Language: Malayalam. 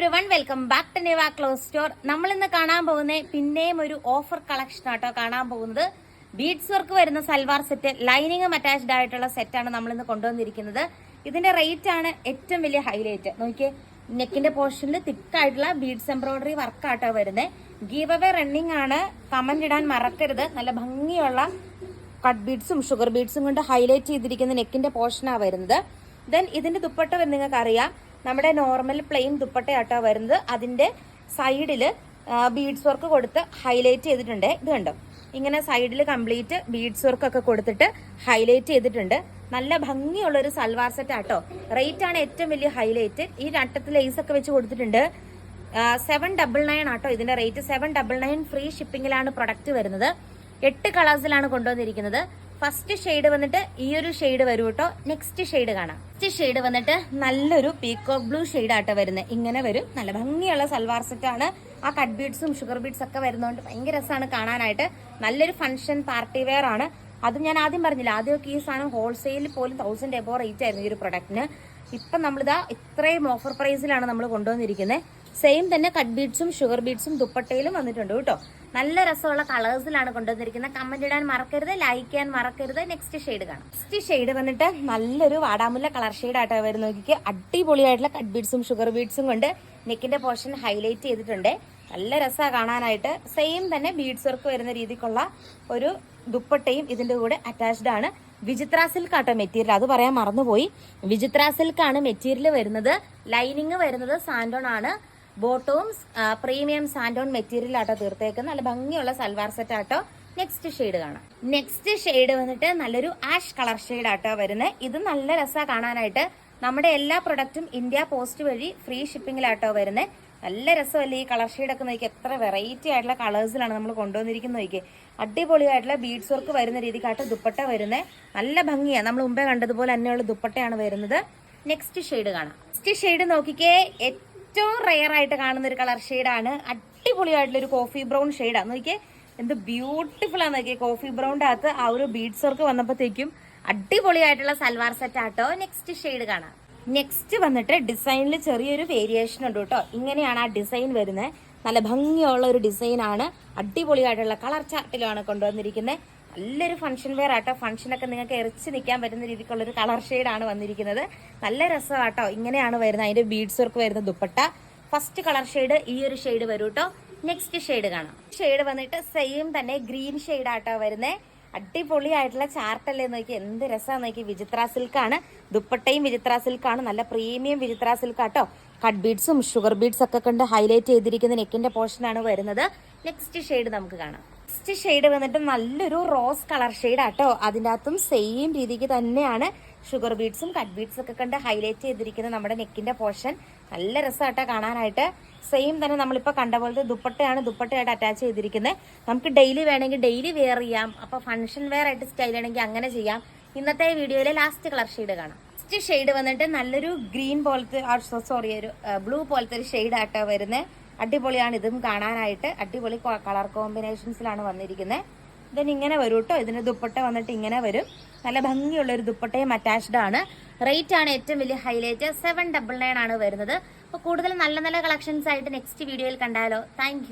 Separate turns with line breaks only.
Everyone welcome back to Niva clothes store നമ്മൾ ഇന്ന് കാണാൻ പോകുന്ന പിന്നെയും ഒരു ഓഫർ കളക്ഷൻ ആട്ടോ കാണാൻ പോകുന്നത്. ബീഡ്സ് വർക്ക് വരുന്ന സൽവാർ സെറ്റ് ലൈനിങ്ങും അറ്റാച്ച്ഡ് ആയിട്ടുള്ള സെറ്റാണ് നമ്മൾ ഇന്ന് കൊണ്ടുവന്നിരിക്കുന്നത്. ഇതിന്റെ റേറ്റ് ആണ് ഏറ്റവും വലിയ ഹൈലൈറ്റ് നോക്കിയേ നെക്കിന്റെ പോർഷനിൽ തിക്കായിട്ടുള്ള ബീഡ്സ് എംബ്രോയിഡറി വർക്ക് ആട്ടോ വരുന്നത് ഗീവ് അവേ റണ്ണിങ് ആണ്. കമന്റ് ഇടാൻ മറക്കരുത്. നല്ല ഭംഗിയുള്ള കട്ട് ബീഡ്സും ഷുഗർ ബീഡ്സും കൊണ്ട് ഹൈലൈറ്റ് ചെയ്തിരിക്കുന്ന നെക്കിന്റെ പോർഷനാണ് വരുന്നത്. ദെൻ ഇതിന്റെ ദുപ്പട്ട നിങ്ങൾക്ക് അറിയാം നമ്മുടെ നോർമൽ പ്ലെയിൻ ദുപ്പട്ടയാട്ടോ വരുന്നത്. അതിന്റെ സൈഡിൽ ബീഡ്സ് വർക്ക് കൊടുത്ത് ഹൈലൈറ്റ് ചെയ്തിട്ടുണ്ട്. ഇത് കണ്ടോ? ഇങ്ങനെ സൈഡിൽ കംപ്ലീറ്റ് ബീഡ്സ് വർക്ക് ഒക്കെ കൊടുത്തിട്ട് ഹൈലൈറ്റ് ചെയ്തിട്ടുണ്ട്. നല്ല ഭംഗിയുള്ള ഒരു സൽവാർ സെറ്റ് ആട്ടോ. റേറ്റ് ആണ് ഏറ്റവും വലിയ ഹൈലൈറ്റ് ഈ രട്ടത്തിൽ ഒക്കെ വെച്ച് കൊടുത്തിട്ടുണ്ട്. സെവൻ ഡബിൾ നയൻ ആട്ടോ ഇതിന്റെ rate seven double nine free ഷിപ്പിംഗിലാണ് product വരുന്നത്. എട്ട് കളേഴ്സിലാണ് കൊണ്ടുവന്നിരിക്കുന്നത്. ഫസ്റ്റ് ഷെയ്ഡ് വന്നിട്ട് ഈ ഒരു ഷെയ്ഡ് വരും കേട്ടോ നെക്സ്റ്റ് ഷെയ്ഡ് കാണാം. നെക്സ്റ്റ് ഷെയ്ഡ് വന്നിട്ട് നല്ലൊരു പീക്കോക്ക് ബ്ലൂ ഷെയ്ഡ് ആട്ടോ വരുന്നത് ഇങ്ങനെ വരും. നല്ല ഭംഗിയുള്ള സൽവാർ സെറ്റാണ് ആ കട്ട് ബീഡ്സും ഷുഗർ ബീഡ്സ് ഒക്കെ വരുന്നതുകൊണ്ട് ഭയങ്കര രസമാണ് കാണാനായിട്ട്. നല്ലൊരു ഫംഗ്ഷൻ പാർട്ടി വെയർ ആണ്. അത് ഞാൻ ആദ്യം പറഞ്ഞില്ല ആദ്യമൊക്കെ ഈ സാധനം ഹോൾസെയിലിൽ പോലും തൗസൻഡ് എബോ റേറ്റ് ആയിരുന്നു ഈ ഒരു പ്രൊഡക്റ്റിന് ഇപ്പം നമ്മളിതാ ഇത്രയും ഓഫർ പ്രൈസിലാണ് നമ്മൾ കൊണ്ടുവന്നിരിക്കുന്നത് സെയിം തന്നെ കട്ട് ബീഡ്സും ഷുഗർ ബീഡ്സും ദുപ്പട്ടയിലും വന്നിട്ടുണ്ട് കേട്ടോ. നല്ല രസമുള്ള കളേഴ്സിലാണ് കൊണ്ടുവന്നിരിക്കുന്നത് കമന്റ് ഇടാൻ മറക്കരുത് ലൈക്ക് ചെയ്യാൻ മറക്കരുത്. നെക്സ്റ്റ് ഷെയ്ഡ് കാണാം. നെക്സ്റ്റ് ഷെയ്ഡ് വന്നിട്ട് നല്ലൊരു വാടാമുല്ല കളർ ഷെയ്ഡ് ആയിട്ട് വരുന്ന നോക്കിക്ക് അടിപൊളിയായിട്ടുള്ള കട്ട് ബീഡ്സും ഷുഗർ ബീഡ്സും കൊണ്ട് നെക്കിന്റെ പോർഷൻ ഹൈലൈറ്റ് ചെയ്തിട്ടുണ്ട്. നല്ല രസമാണ് കാണാനായിട്ട്. സെയിം തന്നെ ബീഡ്സ് വർക്ക് വരുന്ന രീതിക്കുള്ള ഒരു ദുപ്പട്ടയും ഇതിന്റെ കൂടെ അറ്റാച്ച്ഡ് ആണ്. വിചിത്ര സിൽക്ക് ആട്ടോ മെറ്റീരിയൽ അത് പറയാൻ മറന്നുപോയി. വിചിത്ര സിൽക്ക് ആണ് മെറ്റീരിയൽ വരുന്നത്. ലൈനിങ് വരുന്നത് സാൻഡോൺ ആണ്. ബോട്ടവും പ്രീമിയം സാൻഡോൺ മെറ്റീരിയൽ ആട്ടോ തീർത്തേക്കുന്നത്. നല്ല ഭംഗിയുള്ള സൽവാർ സെറ്റ് ആട്ടോ. നെക്സ്റ്റ് ഷെയ്ഡ് കാണാം. നെക്സ്റ്റ് ഷെയ്ഡ് വന്നിട്ട് നല്ലൊരു ആഷ് കളർ ഷെയ്ഡ് ആട്ടോ വരുന്നത് ഇത് നല്ല രസമാണ് കാണാനായിട്ട്. നമ്മുടെ എല്ലാ പ്രൊഡക്റ്റും ഇന്ത്യ പോസ്റ്റ് വഴി ഫ്രീ ഷിപ്പിംഗിലാട്ടോ വരുന്നത് നല്ല രസമല്ലേ ഈ കളർ ഷെയ്ഡൊക്കെ നോക്കി എത്ര വെറൈറ്റി ആയിട്ടുള്ള കളേഴ്സിലാണ് നമ്മൾ കൊണ്ടുവന്നിരിക്കുന്നത് നോക്കി അടിപൊളിയായിട്ടുള്ള ബീഡ്സ് വർക്ക് വരുന്ന രീതിക്കാട്ട് ദുപ്പട്ട വരുന്നത് നല്ല ഭംഗിയാണ് നമ്മൾ മുമ്പേ കണ്ടതുപോലെ തന്നെയുള്ള ദുപ്പട്ടയാണ് വരുന്നത്. നെക്സ്റ്റ് ഷെയ്ഡ് കാണാം. നെക്സ്റ്റ് ഷെയ്ഡ് നോക്കിക്കേ ഏറ്റവും റെയർ ആയിട്ട് കാണുന്ന ഒരു കളർ ഷെയ്ഡാണ് അടിപൊളിയായിട്ടുള്ള ഒരു കോഫി ബ്രൗൺ ഷെയ്ഡാണ് നോക്കിയേ എന്ത് ബ്യൂട്ടിഫുൾ ആണ് നോക്കിയേ കോഫി ബ്രൗണിന്റെ അകത്ത് ആ ഒരു ബീഡ്സ് വർക്ക് വന്നപ്പോഴത്തേക്കും അടിപൊളിയായിട്ടുള്ള സൽവാർ സെറ്റ് ആട്ടോ. നെക്സ്റ്റ് ഷെയ്ഡ് കാണാം. നെക്സ്റ്റ് വന്നിട്ട് ഡിസൈനിൽ ചെറിയൊരു വേരിയേഷൻ ഉണ്ട് കേട്ടോ. ഇങ്ങനെയാണ് ആ ഡിസൈൻ വരുന്നത്. നല്ല ഭംഗിയുള്ള ഒരു ഡിസൈനാണ് അടിപൊളിയായിട്ടുള്ള കളർ ചാർട്ടിലാണ് കൊണ്ടുവന്നിരിക്കുന്നത്. നല്ലൊരു ഫംഗ്ഷൻ വെയർ ആട്ടോ. ഫംഗ്ഷനൊക്കെ നിങ്ങൾക്ക് എറിച്ച് നിൽക്കാൻ പറ്റുന്ന രീതിക്കുള്ള ഒരു കളർ ഷെയ്ഡാണ് വന്നിരിക്കുന്നത്. നല്ല രസമാട്ടോ ഇങ്ങനെയാണ് വരുന്നത്. അതിന്റെ ബീഡ്സ് വർക്ക് വരുന്ന ദുപ്പട്ട. ഫസ്റ്റ് കളർ ഷെയ്ഡ് ഈ ഒരു ഷെയ്ഡ് വരും കേട്ടോ നെക്സ്റ്റ് ഷെയ്ഡ് കാണാം. ഷെയ്ഡ് വന്നിട്ട് സെയിം തന്നെ ഗ്രീൻ ഷെയ്ഡ് ആട്ടോ വരുന്നത് അടിപൊളിയായിട്ടുള്ള ചാർട്ടല്ലേ നോക്കി എന്ത് രസമാണ് നോക്കി വിചിത്ര സിൽക്കാണ് ദുപ്പട്ടയും വിചിത്ര സിൽക്കാണ് നല്ല പ്രീമിയം വിചിത്ര സിൽക്കാട്ടോ കട്ട് ബീഡ്സും ഷുഗർ ബീഡ്സ് ഒക്കെ കണ്ട് ഹൈലൈറ്റ് ചെയ്തിരിക്കുന്ന നെക്കിന്റെ പോർഷനാണ് വരുന്നത്. നെക്സ്റ്റ് ഷെയ്ഡ് നമുക്ക് കാണാം. നെക്സ്റ്റ് ഷെയ്ഡ് വന്നിട്ട് നല്ലൊരു റോസ് കളർ ഷെയ്ഡ് ആട്ടോ അതിന്റെ അകത്തും സെയിം രീതിക്ക് തന്നെയാണ് ഷുഗർ ബീഡ്സും കട്ട് ബീഡ്സും ഒക്കെ കണ്ട് ഹൈലൈറ്റ് ചെയ്തിരിക്കുന്നത് നമ്മുടെ നെക്കിന്റെ പോർഷൻ. നല്ല രസമാട്ടോ കാണാനായിട്ട്. സെയിം തന്നെ നമ്മളിപ്പോൾ കണ്ട പോലത്തെ ദുപ്പട്ടയാണ് ദുപ്പട്ടയായിട്ട് അറ്റാച്ച് ചെയ്തിരിക്കുന്നത് നമുക്ക് ഡെയിലി വേണമെങ്കിൽ ഡെയിലി വെയർ ചെയ്യാം. അപ്പോൾ ഫംഗ്ഷൻ വെയർ ആയിട്ട് സ്റ്റൈൽ ആണെങ്കിൽ അങ്ങനെ ചെയ്യാം. ഇന്നത്തെ വീഡിയോയിലെ ലാസ്റ്റ് കളർ ഷെയ്ഡ് കാണാം. ലാസ്റ്റ് ഷെയ്ഡ് വന്നിട്ട് നല്ലൊരു ഗ്രീൻ പോലത്തെ സോറി ഒരു ബ്ലൂ പോലത്തെ ഒരു ഷെയ്ഡ് ആട്ടോ വരുന്നത് അടിപൊളിയാണ്. ഇതും കാണാനായിട്ട് അടിപൊളി കളർ കോമ്പിനേഷൻസിലാണ് വന്നിരിക്കുന്നത് ദെൻ ഇങ്ങനെ വരും കേട്ടോ ഇതിന് ദുപ്പട്ട വന്നിട്ട് ഇങ്ങനെ വരും. നല്ല ഭംഗിയുള്ള ഒരു ദുപ്പട്ടയും അറ്റാച്ച്ഡ് ആണ്. റേറ്റ് ആണ് ഏറ്റവും വലിയ ഹൈലൈറ്റ് സെവൻ ഡബിൾ നയൻ ആണ് വരുന്നത്. അപ്പോൾ കൂടുതൽ നല്ല നല്ല കളക്ഷൻസ് ആയിട്ട് നെക്സ്റ്റ് വീഡിയോയിൽ കണ്ടാലോ. താങ്ക്